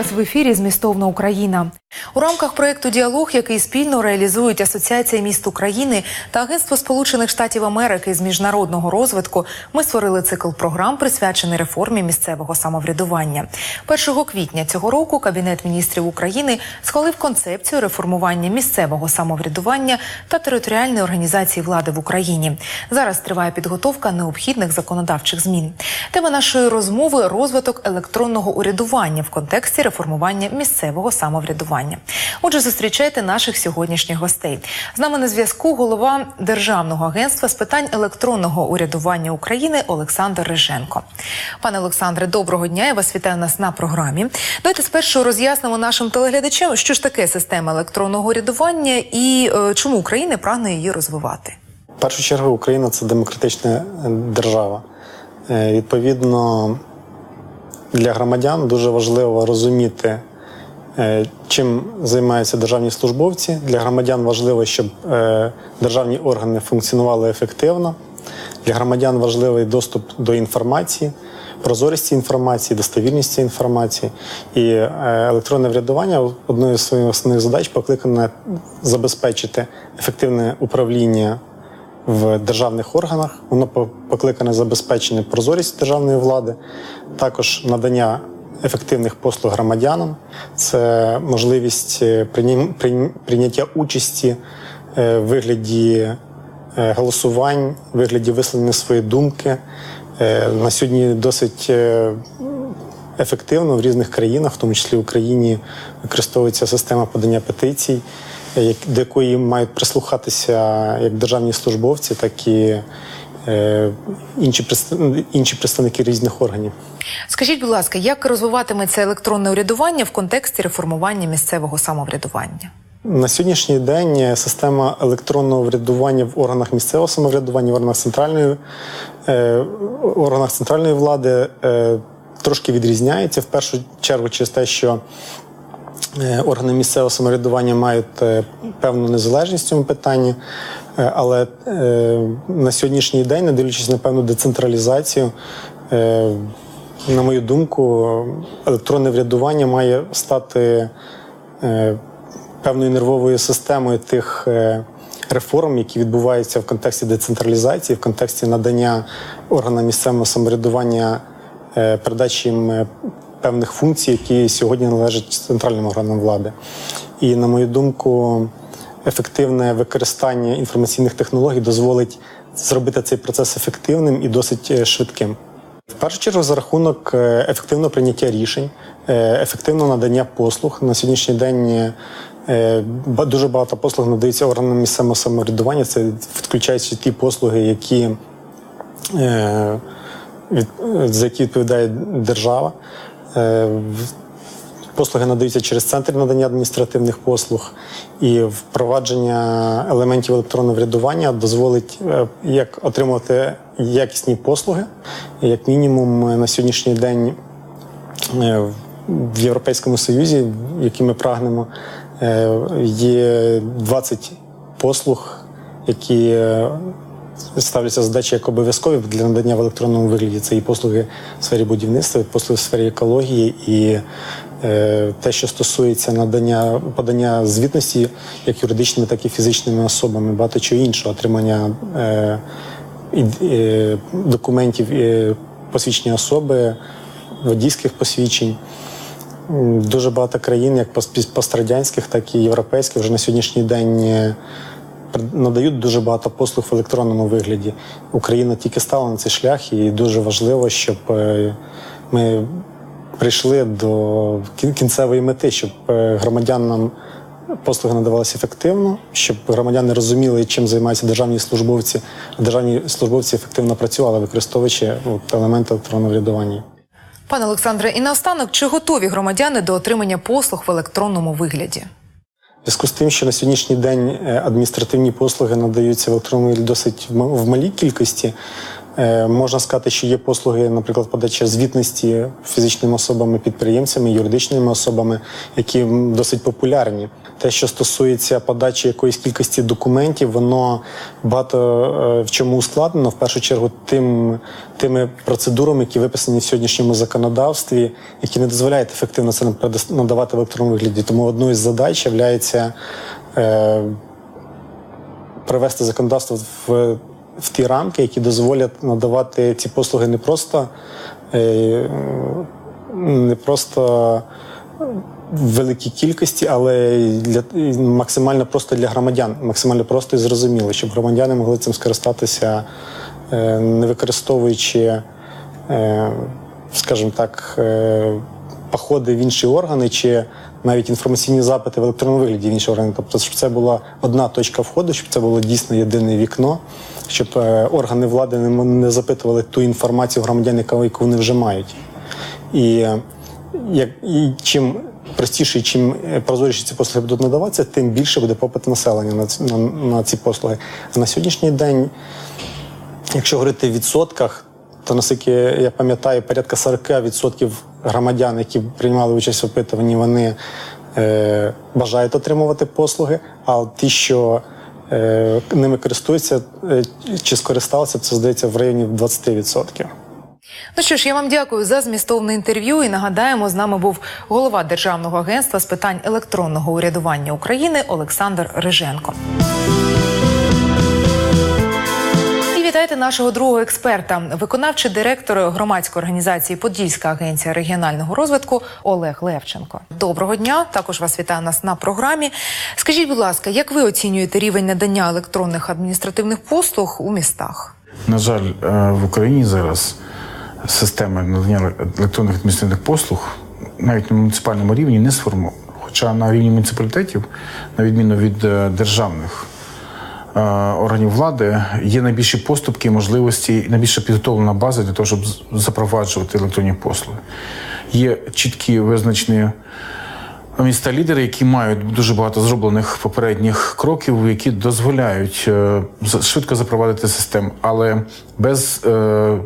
Вас в ефірі Змістовна Україна. У рамках проєкту Діалог, який спільно реалізують Асоціація міст України та Агентство Сполучених Штатів Америки з міжнародного розвитку, ми створили цикл програм, присвячений реформі місцевого самоврядування. 1 квітня цього року Кабінет міністрів України схвалив концепцію реформування місцевого самоврядування та територіальної організації влади в Україні. Зараз триває підготовка необхідних законодавчих змін. Тема нашої розмови розвиток електронного урядування в контексті місцевого самоврядування. Отже, зустрічайте наших сьогоднішніх гостей. З нами на зв'язку голова Державного агентства з питань електронного урядування України Олександр Риженко. Пане Олександре, доброго дня. Я вас вітаю нас на програмі. Давайте спершу роз'яснимо нашим телеглядачам, що ж таке система електронного урядування і е, чому Україна прагне її розвивати. В першу чергу Україна це демократична е, держава. Е, Відповідно, для громадян дуже важливо розуміти, е, чим займаються державні службовці. Для громадян важливо, щоб е, державні органи функціонували ефективно. Для громадян важливий доступ до інформації, прозорість інформації, достовірність інформації. І е, електронне врядування одною з своїх основних задач покликане забезпечити ефективне управління в державних органах. Воно покликане забезпечення прозорість державної влади, також надання ефективних послуг громадянам. Це можливість е, прийня- прийня- прийняття участі е, в вигляді е, голосувань, в вигляді висловлення своєї думки. На сьогодні досить ефективно в різних країнах, в тому числі в Україні, використовується система подання петицій, до якої мають прислухатися як державні службовці, так і е, інші, інші представники різних органів. Скажіть, будь ласка, як розвиватиметься електронне урядування в контексті реформування місцевого самоврядування? На сьогоднішній день система електронного врядування в органах місцевого самоврядування, в органах центральної, е, органах центральної влади е, трошки відрізняється. В першу чергу через те, що органи місцевого самоврядування мають е, певну незалежність в цьому питанні. Е, Але е, на сьогоднішній день, не дивлячись на певну децентралізацію, е, на мою думку, електронне врядування має стати е, певною нервовою системою тих е, реформ, які відбуваються в контексті децентралізації, в контексті надання органам місцевого самоврядування е, передачі їм е, певних функцій, які сьогодні належать центральним органам влади. І, на мою думку, ефективне використання інформаційних технологій дозволить зробити цей процес ефективним і досить е, швидким. В першу чергу за рахунок е, ефективного прийняття рішень, е, ефективного надання послуг. На сьогоднішній день дуже багато послуг надається органам місцевого самоврядування. Це включаючи ті послуги, які, за які відповідає держава. Е, Послуги надаються через центр надання адміністративних послуг, і впровадження елементів електронного врядування дозволить е, як отримувати якісні послуги. Як мінімум, е, на сьогоднішній день в Європейському Союзі, який ми прагнемо, є 20 послуг, які ставляться задачі як обов'язкові для надання в електронному вигляді. Це і послуги в сфері будівництва, і послуги в сфері екології, і е, те, що стосується надання подання звітності як юридичними, так і фізичними особами, багато чого іншого, отримання е, е, документів е, посвідчення особи, водійських посвідчень. Дуже багато країн, як пострадянських, так і європейських, вже на сьогоднішній день е, надають дуже багато послуг в електронному вигляді. Україна тільки стала на цей шлях, і дуже важливо, щоб е, ми прийшли до кінцевої мети, щоб е, громадянам послуги надавалися ефективно, щоб громадяни розуміли, чим займаються державні службовці, державні службовці ефективно працювали, використовуючи елементи електронного врядування. Пане Олександре, і наостанок, чи готові громадяни до отримання послуг в електронному вигляді? Зв'язку з тим, що на сьогоднішній день е, адміністративні послуги надаються в електронній досить в малій кількості, Можна сказати, що є послуги, наприклад, подача звітності фізичними особами, підприємцями, юридичними особами, які досить популярні. Те, що стосується подачі якоїсь кількості документів, воно багато е, в чому ускладнено. В першу чергу, тим, тими процедурами, які виписані в сьогоднішньому законодавстві, які не дозволяють ефективно це надавати в електронному вигляді. Тому одною з задач є е, привести законодавство в, в ті рамки, які дозволять надавати ці послуги не просто, е, не просто в великій кількості, але для максимально просто для громадян, максимально просто і зрозуміло, щоб громадяни могли цим скористатися, е, не використовуючи, е, скажімо так, походи в інші органи чи навіть інформаційні запити в електронному вигляді в інші органи. Тобто, щоб це була одна точка входу, щоб це було дійсно єдине вікно, щоб е, органи влади не, запитували ту інформацію громадян, яку вони вже мають. І, е, як, і чим простіше, чим е, прозоріше ці послуги будуть надаватися, тим більше буде попит населення на, ці- на, на ці послуги. А на сьогоднішній день Якщо говорити в відсотках, то наскільки я пам'ятаю, порядка 40% громадян, які приймали участь в опитуванні, вони е, бажають отримувати послуги. А ті, що ними користуються е, чи скористалися, це здається в районі 20%. Ну що ж, я вам дякую за змістовне інтерв'ю. І нагадаємо, з нами був голова Державного агентства з питань електронного урядування України Олександр Риженко. І вітайте нашого другого експерта, виконавчий директор громадської організації Подільська агенція регіонального розвитку Олег Левченко. Доброго дня! Також вас вітає нас на програмі. Скажіть, будь ласка, як ви оцінюєте рівень надання електронних адміністративних послуг у містах? На жаль, е, в Україні зараз система надання електронних адміністративних послуг навіть на муніципальному рівні не сформована. Хоча на рівні муніципалітетів, на відміну від е, державних органів влади, є найбільші поступки, можливості, і найбільше підготовлена база для того, щоб запроваджувати електронні послуги. Є чіткі визначені міста лідери, які мають дуже багато зроблених попередніх кроків, які дозволяють е, швидко запровадити систему, але без е,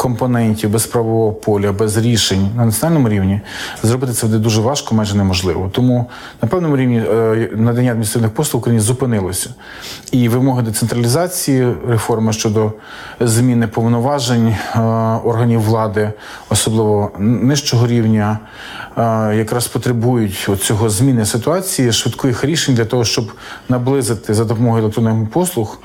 компонентів, без правового поля, без рішень на національному рівні зробити це буде дуже важко, майже неможливо. Тому на певному рівні е, надання адміністративних послуг в Україні зупинилося. І вимоги децентралізації, реформи щодо зміни повноважень е, органів влади, особливо нижчого рівня, е, якраз потребують цього зміни ситуації, швидких рішень для того, щоб наблизити за допомогою електронних послуг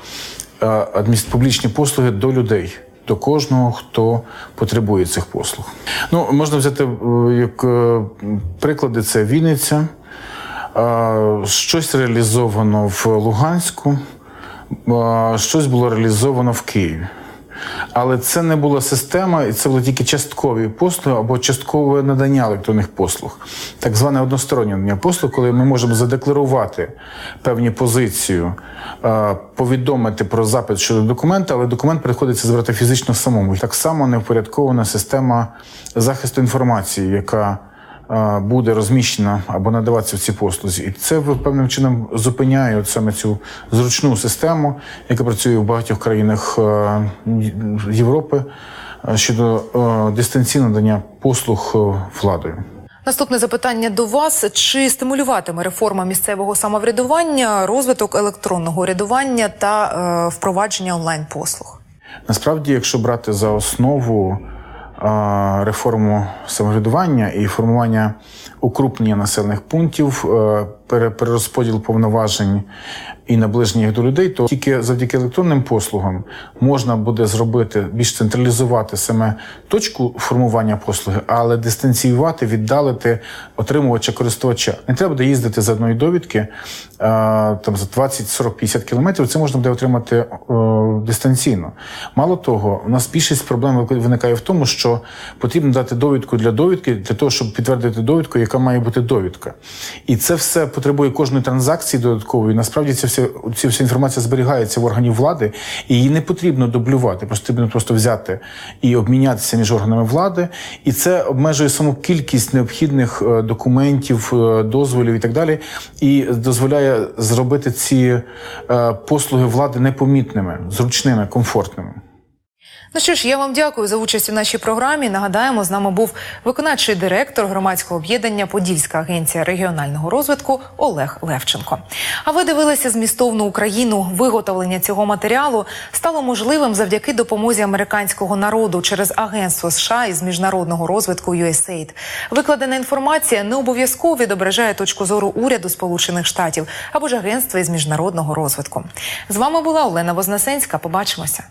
публічні послуги до людей. До кожного, хто потребує цих послуг. Ну, можна взяти е, як е, приклади: це Вінниця, е, щось реалізовано в Луганську, щось було реалізовано в Києві. Але це не була система, і це були тільки часткові послуги або часткове надання електронних послуг, так зване одностороннє надання послуг, коли ми можемо задекларувати певні позицію, е, повідомити про запит щодо документа, але документ приходиться збирати фізично самому. Так само не впорядкована система захисту інформації, яка буде розміщена або надаватися в ці послузі. І це певним чином зупиняє от саме цю зручну систему, яка працює в багатьох країнах е, Європи е, щодо е, дистанційного надання послуг владою. Наступне запитання до вас: чи стимулюватиме реформа місцевого самоврядування розвиток електронного урядування та е, впровадження онлайн послуг? Насправді, якщо брати за основу реформу самоврядування і формування укрупнення населених пунктів, е, перерозподіл повноважень і наближення їх до людей, то тільки завдяки електронним послугам можна буде зробити більш централізувати саме точку формування послуги, але дистанціювати, віддалити отримувача користувача. Не треба буде їздити з одної довідки е, там за 20, 40, 50 кілометрів. Це можна буде отримати е, дистанційно. Мало того, у нас більшість проблем виникає в тому, що потрібно дати довідку для довідки для того, щоб підтвердити довідку, яка має бути довідка. І це все потребує кожної транзакції додаткової. Насправді ця вся, ця вся інформація зберігається в органів влади, і її не потрібно дублювати. Просто потрібно просто взяти і обмінятися між органами влади. І це обмежує саму кількість необхідних е, документів, е, дозволів і так далі, і дозволяє зробити ці е, послуги влади непомітними, зручними, комфортними. Ну що ж, я вам дякую за участь у нашій програмі. Нагадаємо, з нами був виконавчий директор громадського об'єднання Подільська агенція регіонального розвитку Олег Левченко. А ви дивилися змістовну Україну. Виготовлення цього матеріалу стало можливим завдяки допомозі американського народу через агентство США із міжнародного розвитку USAID. Викладена інформація не обов'язково відображає точку зору уряду Сполучених Штатів або ж агентства із міжнародного розвитку. З вами була Олена Вознесенська. Побачимося.